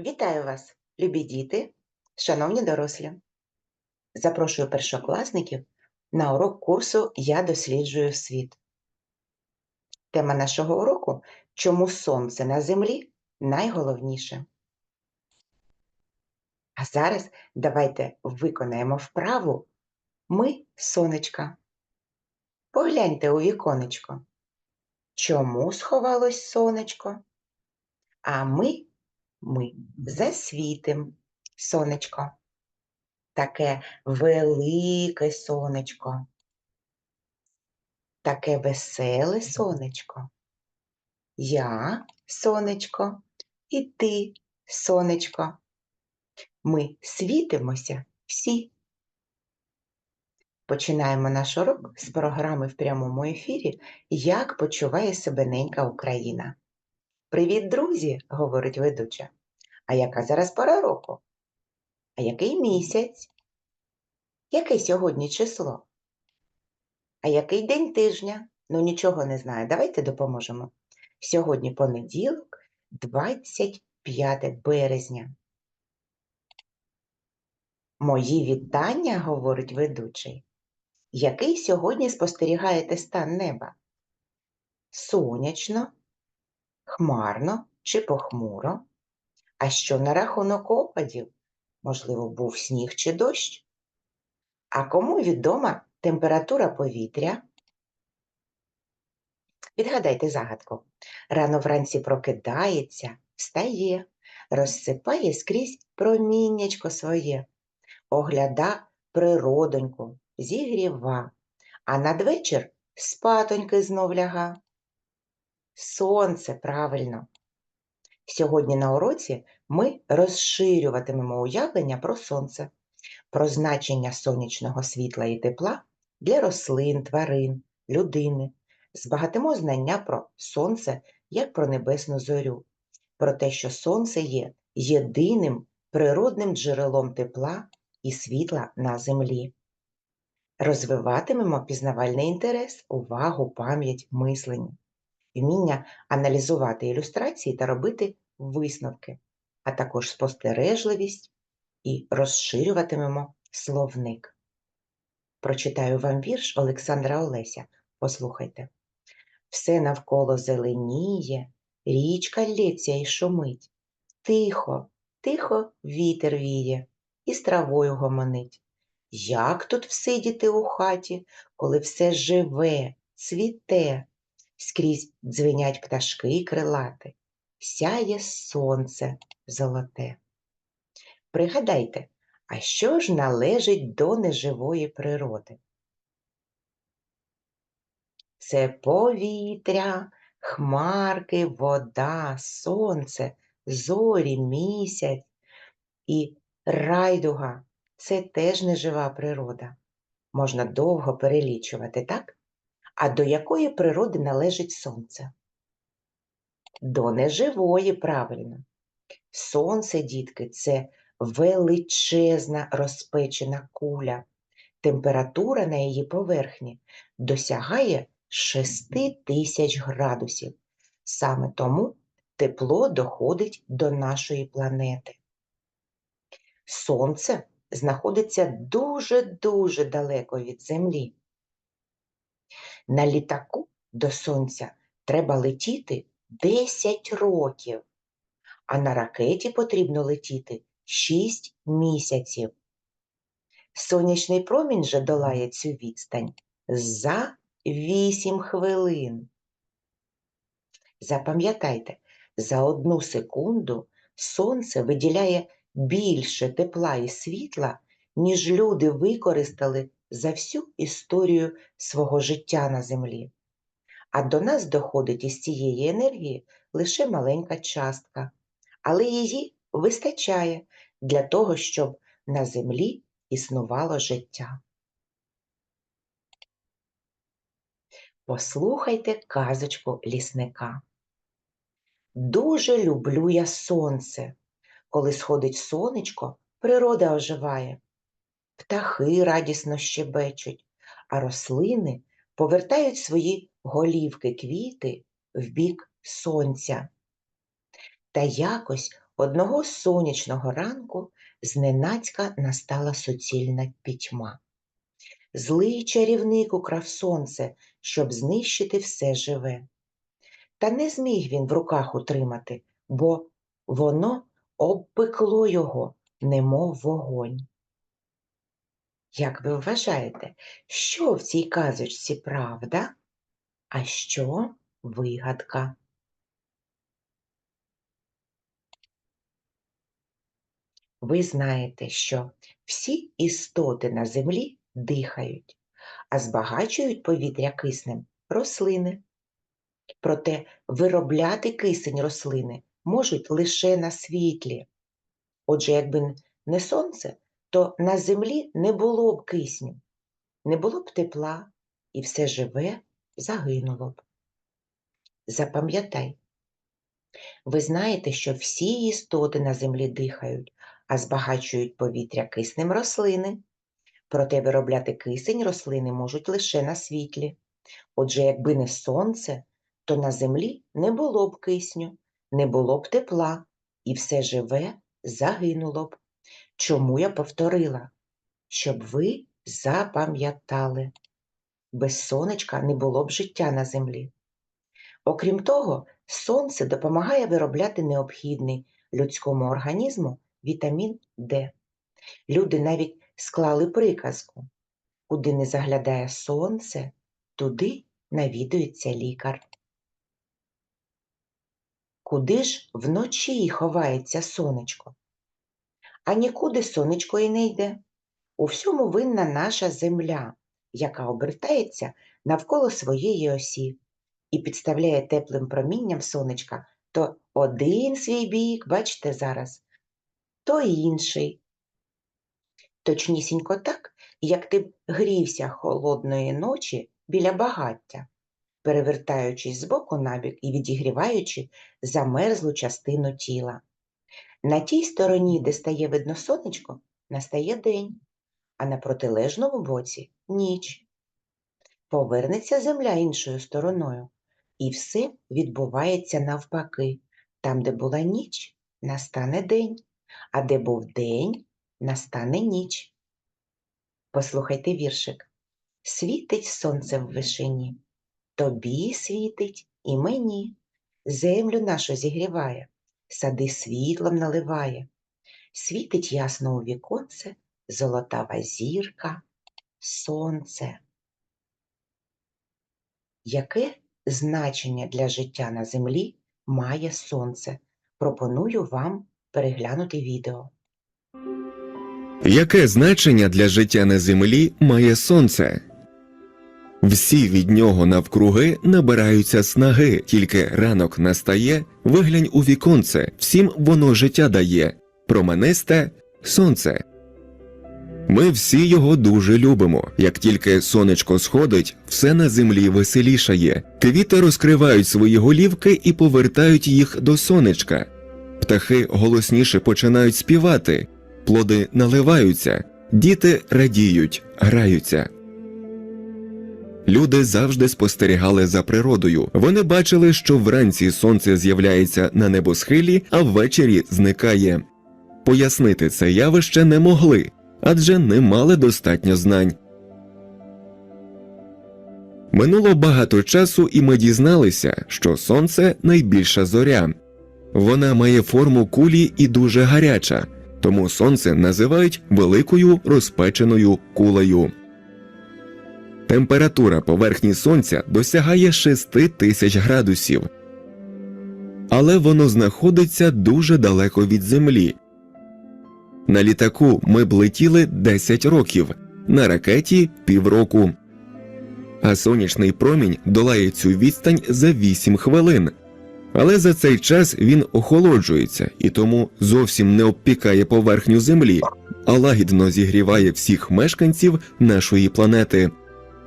Вітаю вас, любі діти, шановні дорослі. Запрошую першокласників на урок курсу Я досліджую світ. Тема нашого уроку Чому сонце на землі найголовніше. А зараз давайте виконаємо вправу Ми сонечка. Погляньте у віконечко. Чому сховалось сонечко? А ми ми засвітим сонечко. Таке велике сонечко. Таке веселе сонечко. Я сонечко і ти сонечко. Ми світимося всі. Починаємо наш урок з програми в прямому ефірі Як почуває себе ненька Україна. Привіт, друзі, говорить ведуча. А яка зараз пора року? А який місяць? Яке сьогодні число? А який день тижня? Ну, нічого не знаю. Давайте допоможемо. Сьогодні понеділок, 25 березня. Мої вітання, говорить ведучий. Який сьогодні спостерігаєте стан неба? Сонячно, хмарно чи похмуро? А що на рахунок опадів? Можливо, був сніг чи дощ? А кому відома температура повітря? Відгадайте загадку. Рано вранці прокидається, встає, розсипає скрізь проміннячко своє, огляда природоньку, зігріва, а надвечір спатоньки знов ляга. Сонце правильно. Сьогодні на уроці ми розширюватимемо уявлення про сонце, про значення сонячного світла і тепла для рослин, тварин, людини. Збагатимо знання про сонце як про небесну зорю, про те, що сонце є єдиним природним джерелом тепла і світла на землі. Розвиватимемо пізнавальний інтерес, увагу, пам'ять, мислення вміння аналізувати ілюстрації та робити висновки, а також спостережливість і розширюватимемо словник. Прочитаю вам вірш Олександра Олеся. Послухайте. Все навколо зеленіє, річка лється і шумить. Тихо, тихо вітер віє і з травою гомонить. Як тут всидіти у хаті, коли все живе, цвіте, скрізь дзвенять пташки крилати, сяє сонце золоте. Пригадайте, а що ж належить до неживої природи? Це повітря, хмарки, вода, сонце, зорі, місяць і райдуга це теж нежива природа. Можна довго перелічувати, так? А до якої природи належить сонце? До неживої, правильно. Сонце, дітки, це величезна розпечена куля. Температура на її поверхні досягає 6 тисяч градусів. Саме тому тепло доходить до нашої планети. Сонце знаходиться дуже-дуже далеко від Землі. На літаку до сонця треба летіти 10 років, а на ракеті потрібно летіти 6 місяців. Сонячний промінь же долає цю відстань за 8 хвилин. Запам'ятайте, за одну секунду сонце виділяє більше тепла і світла, ніж люди використали за всю історію свого життя на землі. А до нас доходить із цієї енергії лише маленька частка, але її вистачає для того, щоб на землі існувало життя. Послухайте казочку лісника. Дуже люблю я сонце. Коли сходить сонечко, природа оживає птахи радісно щебечуть, а рослини повертають свої голівки квіти в бік сонця. Та якось Одного сонячного ранку зненацька настала суцільна пітьма. Злий чарівник украв сонце, щоб знищити все живе. Та не зміг він в руках утримати, бо воно обпекло його, немов вогонь. Як ви вважаєте, що в цій казочці правда, а що вигадка? Ви знаєте, що всі істоти на землі дихають, а збагачують повітря киснем рослини. Проте виробляти кисень рослини можуть лише на світлі. Отже, якби не сонце, то на землі не було б кисню, не було б тепла, і все живе загинуло б. Запам'ятай, ви знаєте, що всі істоти на землі дихають, а збагачують повітря киснем рослини. Проте виробляти кисень рослини можуть лише на світлі. Отже, якби не сонце, то на землі не було б кисню, не було б тепла, і все живе загинуло б. Чому я повторила? Щоб ви запам'ятали. Без сонечка не було б життя на землі. Окрім того, сонце допомагає виробляти необхідний людському організму вітамін Д. Люди навіть склали приказку куди не заглядає сонце, туди навідується лікар. Куди ж вночі ховається сонечко? А нікуди сонечко і не йде. У всьому винна наша земля, яка обертається навколо своєї осі і підставляє теплим промінням сонечка то один свій бік, бачите зараз, то інший. Точнісінько так, як ти грівся холодної ночі біля багаття, перевертаючись з боку на бік і відігріваючи замерзлу частину тіла. На тій стороні, де стає видно сонечко, настає день, а на протилежному боці ніч. Повернеться земля іншою стороною, і все відбувається навпаки. Там, де була ніч, настане день, а де був день, настане ніч. Послухайте віршик. Світить сонце в вишині, тобі світить і мені, землю нашу зігріває, сади світлом наливає, світить ясно у віконце золотава зірка, сонце. Яке значення для життя на землі має сонце? Пропоную вам переглянути відео. Яке значення для життя на землі має сонце? Всі від нього навкруги набираються снаги, тільки ранок настає, виглянь у віконце, всім воно життя дає, променисте сонце. Ми всі його дуже любимо. Як тільки сонечко сходить, все на землі веселішає. Квіти розкривають свої голівки і повертають їх до сонечка. Птахи голосніше починають співати, плоди наливаються, діти радіють, граються. Люди завжди спостерігали за природою. Вони бачили, що вранці сонце з'являється на небосхилі, а ввечері зникає. Пояснити це явище не могли, адже не мали достатньо знань. Минуло багато часу, і ми дізналися, що сонце найбільша зоря. Вона має форму кулі і дуже гаряча, тому сонце називають великою розпеченою кулею. Температура поверхні сонця досягає 6 тисяч градусів, але воно знаходиться дуже далеко від землі. На літаку ми б летіли 10 років, на ракеті півроку. А сонячний промінь долає цю відстань за 8 хвилин. Але за цей час він охолоджується і тому зовсім не обпікає поверхню землі, а лагідно зігріває всіх мешканців нашої планети.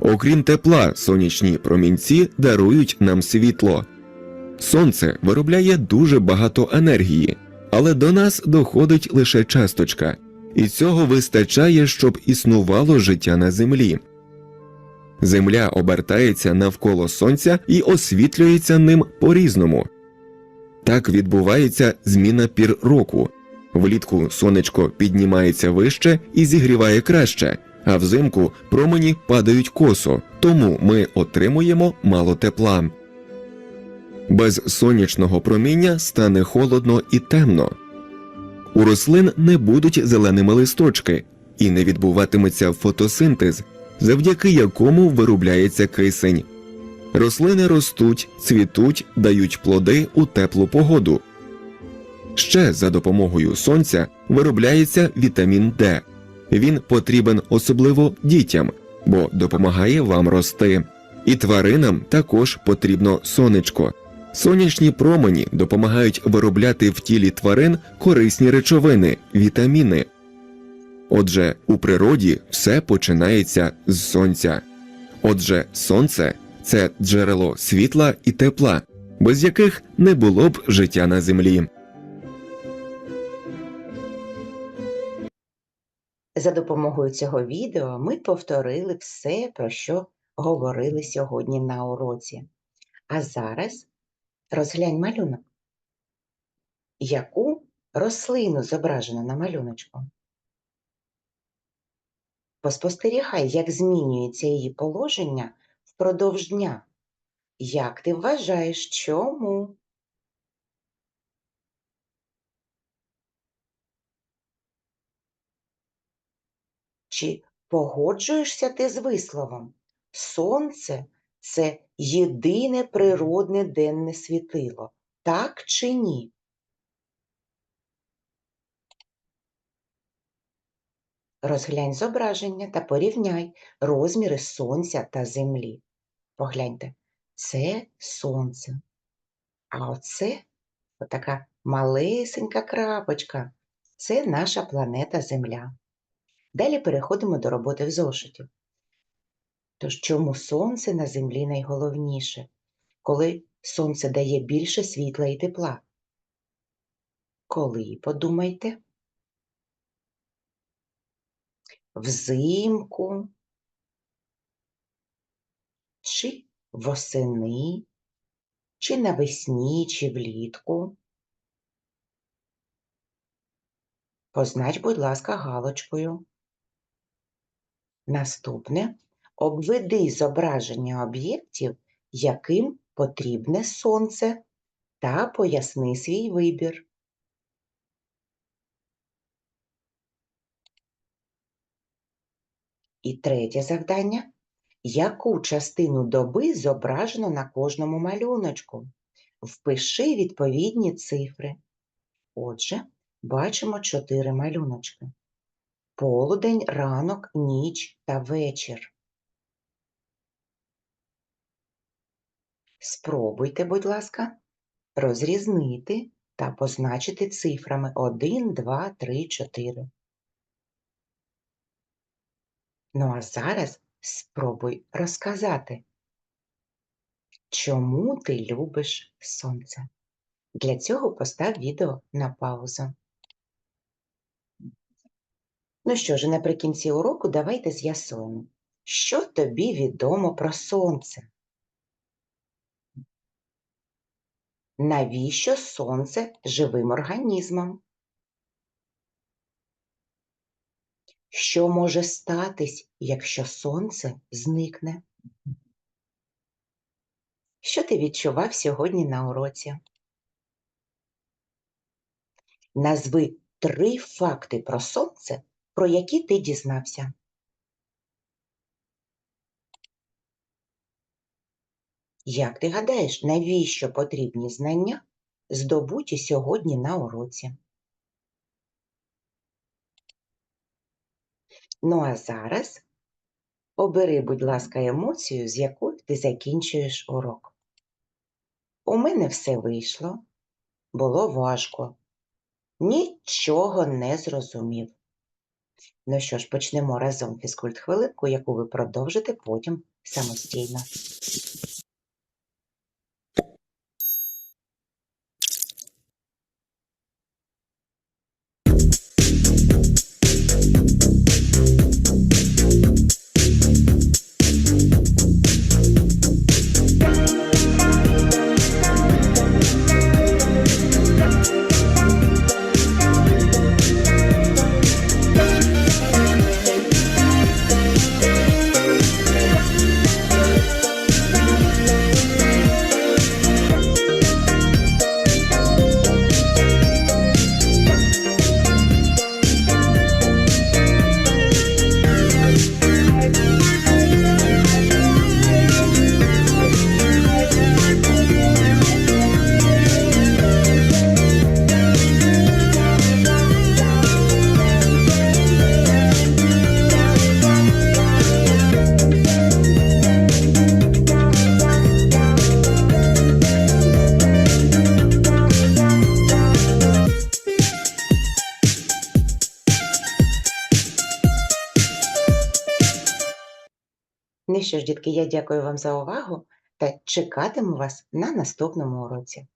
Окрім тепла, сонячні промінці дарують нам світло. Сонце виробляє дуже багато енергії, але до нас доходить лише часточка, і цього вистачає, щоб існувало життя на землі. Земля обертається навколо сонця і освітлюється ним по різному. Так відбувається зміна пір року. Влітку сонечко піднімається вище і зігріває краще, а взимку промені падають косо, тому ми отримуємо мало тепла. Без сонячного проміння стане холодно і темно. У рослин не будуть зеленими листочки і не відбуватиметься фотосинтез, завдяки якому виробляється кисень. Рослини ростуть, цвітуть, дають плоди у теплу погоду. Ще за допомогою сонця виробляється вітамін Д. Він потрібен особливо дітям, бо допомагає вам рости. І тваринам також потрібно сонечко. Сонячні промені допомагають виробляти в тілі тварин корисні речовини, вітаміни. Отже, у природі все починається з сонця. Отже, сонце це джерело світла і тепла, без яких не було б життя на землі. За допомогою цього відео ми повторили все, про що говорили сьогодні на уроці. А зараз розглянь малюнок. Яку рослину зображено на малюночку? Поспостерігай, як змінюється її положення впродовж дня. Як ти вважаєш, чому? Чи погоджуєшся ти з висловом? Сонце це єдине природне денне світило, так чи ні? Розглянь зображення та порівняй розміри сонця та землі. Погляньте, це сонце. А оце отака малесенька крапочка. Це наша планета Земля. Далі переходимо до роботи в зошиті. Тож чому сонце на землі найголовніше, коли сонце дає більше світла і тепла? Коли, подумайте? Взимку чи восени, чи навесні, чи влітку? Познач, будь ласка, галочкою. Наступне обведи зображення об'єктів, яким потрібне сонце, та поясни свій вибір. І третє завдання. Яку частину доби зображено на кожному малюночку? Впиши відповідні цифри. Отже, бачимо чотири малюночки. Полудень, ранок, ніч та вечір. Спробуйте, будь ласка, розрізнити та позначити цифрами 1, 2, 3, 4. Ну а зараз спробуй розказати, чому ти любиш сонце. Для цього постав відео на паузу. Ну що ж, наприкінці уроку давайте з'ясуємо, що тобі відомо про сонце. Навіщо сонце живим організмам? Що може статись, якщо сонце зникне? Що ти відчував сьогодні на уроці? Назви три факти про сонце, про які ти дізнався. Як ти гадаєш, навіщо потрібні знання, здобуті сьогодні на уроці? Ну а зараз обери, будь ласка, емоцію, з якою ти закінчуєш урок. У мене все вийшло, було важко, нічого не зрозумів. Ну що ж, почнемо разом фізкульт-хвилинку, яку ви продовжите потім самостійно. Що ж, дітки, я дякую вам за увагу та чекатиму вас на наступному уроці.